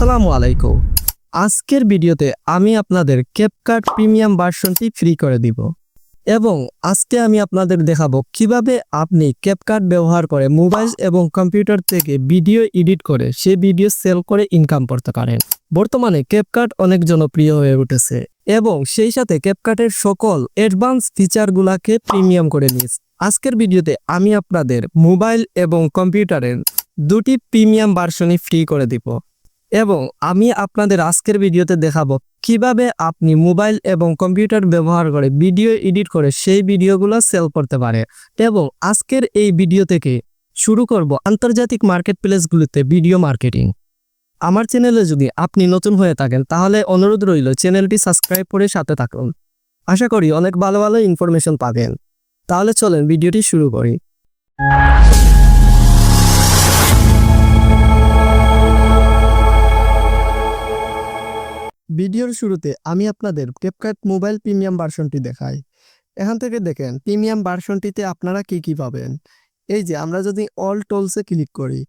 আসসালামু আলাইকুম। আজকের ভিডিওতে আমি আপনাদের ক্যাপকাট প্রিমিয়াম ভার্সনটি ফ্রি করে দিব। এবং আজকে আমি আপনাদের দেখাবো কীভাবে আপনি ক্যাপকাট ব্যবহার করে মোবাইল এবং কম্পিউটার থেকে ভিডিও এডিট করে সে ভিডিও সেল করে ইনকাম করতে পারেন। বর্তমানে ক্যাপকাট অনেক জনপ্রিয় হয়ে উঠেছে এবং সেই সাথে ক্যাপকাটের সকল অ্যাডভান্স ফিচারগুলোকে প্রিমিয়াম করে নিয়েছে। আজকের ভিডিওতে আমি আপনাদের মোবাইল এবং কম্পিউটারের দুটি প্রিমিয়াম ভার্সনই ফ্রি করে দিব। এবং আমি আপনাদের আজকের ভিডিওতে দেখাবো কীভাবে আপনি মোবাইল এবং কম্পিউটার ব্যবহার করে ভিডিও এডিট করে সেই ভিডিওগুলো সেল করতে পারে। এবং আজকের এই ভিডিও থেকে শুরু করব আন্তর্জাতিক মার্কেট প্লেসগুলিতে ভিডিও মার্কেটিং। আমার চ্যানেলে যদি আপনি নতুন হয়ে থাকেন তাহলে অনুরোধ রইল চ্যানেলটি সাবস্ক্রাইব করে সাথে থাকুন। আশা করি অনেক ভালো ভালো ইনফরমেশন পাবেন। তাহলে চলেন ভিডিওটি শুরু করি। ভিডিওর শুরুতে আমি আপনাদের ক্যাপকাট মোবাইল প্রিমিয়াম ভার্সনটি দেখাই। এখান থেকে দেখেন প্রিমিয়াম ভার্সনটিতে আপনারা কি কি পাবেন? এই যে, আমরা যদি অল টোলসে ক্লিক করি,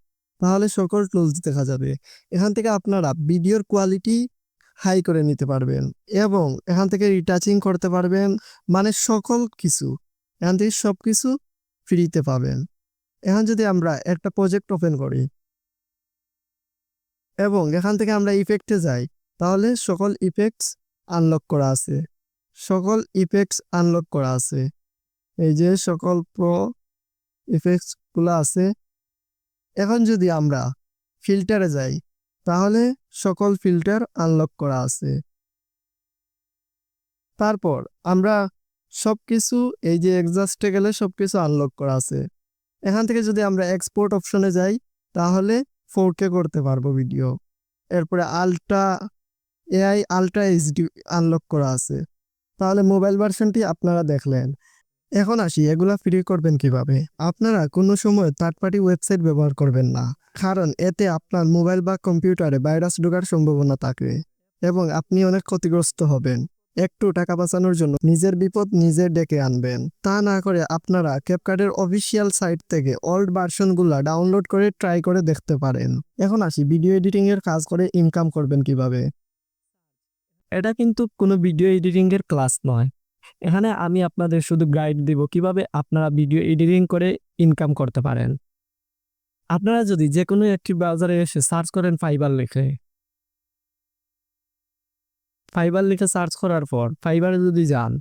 তাহলে সকল টোলস দেখা যাবে। এখান থেকে আপনারা ভিডিওর কোয়ালিটি হাই করে নিতে পারবেন এবং এখান থেকে রিটাচিং করতে পারবেন মানে সকল কিছু। এখান থেকে সব কিছু ফ্রিতে পাবেন। এখন যদি আমরা একটা প্রজেক্ট ওপেন করি, এবং এখান থেকে আমরা ইফেক্টে যাই তাহলে সকল ইফেক্টস আনলক করা আছে। সকল ইফেক্টস আনলক করা আছে। এই যে সকল প্রো ইফেক্টসগুলো আছে। এখন যদি আমরা ফিল্টারে যাই, তাহলে সকল ফিল্টার আনলক করা আছে। তারপর আমরা সব কিছু এই যে এক্সাস্টে গেলে সব কিছু আনলক করা আছে। এখান থেকে যদি আমরা এক্সপোর্ট অপশনে যাই, তাহলে ফোর করতে পারব ভিডিও এরপরে ultra AI ultra HD unlock করা আছে। তাহলে মোবাইল ভার্সনটি আপনারা দেখলেন। এখন আসি, এগুলা ফ্রি করবেন কীভাবে? আপনারা কোনো সময় থার্ড পার্টি ওয়েবসাইট ব্যবহার করবেন না, কারণ এতে আপনার মোবাইল বা কম্পিউটারে ভাইরাস ঢোকার সম্ভাবনা থাকে এবং আপনি অনেক ক্ষতিগ্রস্ত হবেন। একটু টাকা বাঁচানোর জন্য নিজের বিপদ নিজে ডেকে আনবেন। তা না করে আপনারা ক্যাপকার্ডের অফিসিয়াল সাইট থেকে ওল্ড ভার্সনগুলো ডাউনলোড করে ট্রাই করে দেখতে পারেন। এখন আসি ভিডিও এডিটিং এর কাজ করে ইনকাম করবেন কীভাবে? এটা কিন্তু কোনো ভিডিও এডিটিং এর ক্লাস নয়। এখানে আমি আপনাদের শুধু গাইড দিব কীভাবে আপনারা ভিডিও এডিটিং করে ইনকাম করতে পারেন। আপনারা যদি যে কোনো একটি ব্রাউজারে এসে সার্চ করেন ফাইবার লিখে। ফাইবার লিখে সার্চ করার পর ফাইবারে যদি যান,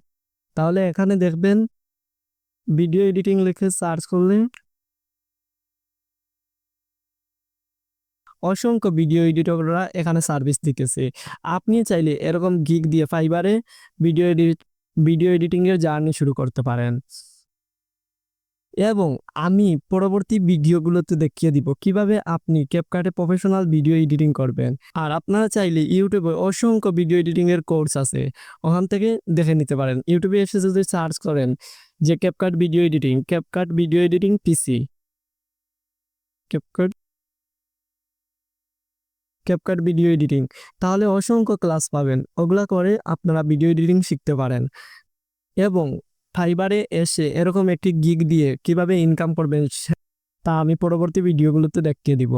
তাহলে এখানে দেখবেন ভিডিও এডিটিং লিখে সার্চ করলে অসংখ্য ভিডিও এডিটররা এখানে সার্ভিস দিতেছে। আপনি চাইলে এরকম গিগ দিয়ে ফাইবারে ভিডিও এডিট, ভিডিও এডিটিংয়ের জার্নি শুরু করতে পারেন। এবং আমি পরবর্তী ভিডিওগুলোতে দেখিয়ে দিব কীভাবে আপনি ক্যাপকাটে প্রফেশনাল ভিডিও এডিটিং করবেন। আর আপনারা চাইলে ইউটিউবে অসংখ্য ভিডিও এডিটিংয়ের কোর্স আছে, ওখান থেকে দেখে নিতে পারেন। ইউটিউবে এসে যদি সার্চ করেন যে CapCut video editing CapCut video editing PC CapCut CapCut video editing তাহলে অসংখ্য ক্লাস পাবেন। ওগুলা করে আপনারা ভিডিও এডিটিং শিখতে পারেন। এবং ফাইবারে এসে এরকম একটি গিগ দিয়ে কীভাবে ইনকাম করবেন তা আমি পরবর্তী ভিডিওগুলোতে দেখিয়ে দিব।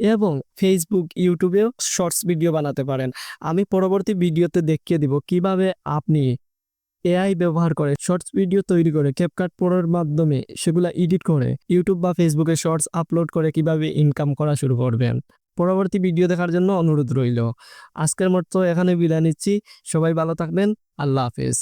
এবং ফেসবুক ইউটিউবেও শর্টস ভিডিও বানাতে পারেন। আমি পরবর্তী ভিডিওতে দেখিয়ে দিব কীভাবে আপনি এআই ব্যবহার করে শর্টস ভিডিও তৈরি করে ক্যাপকাট প্রোর মাধ্যমে সেগুলা এডিট করে ইউটিউব বা ফেসবুকে শর্টস আপলোড করে কীভাবে ইনকাম করা শুরু করবেন। পরবর্তী ভিডিও দেখার জন্য অনুরোধ রইল। আজকের মতো এখানে বিদায় নিচ্ছি। সবাই ভালো থাকবেন। আল্লাহ হাফেজ।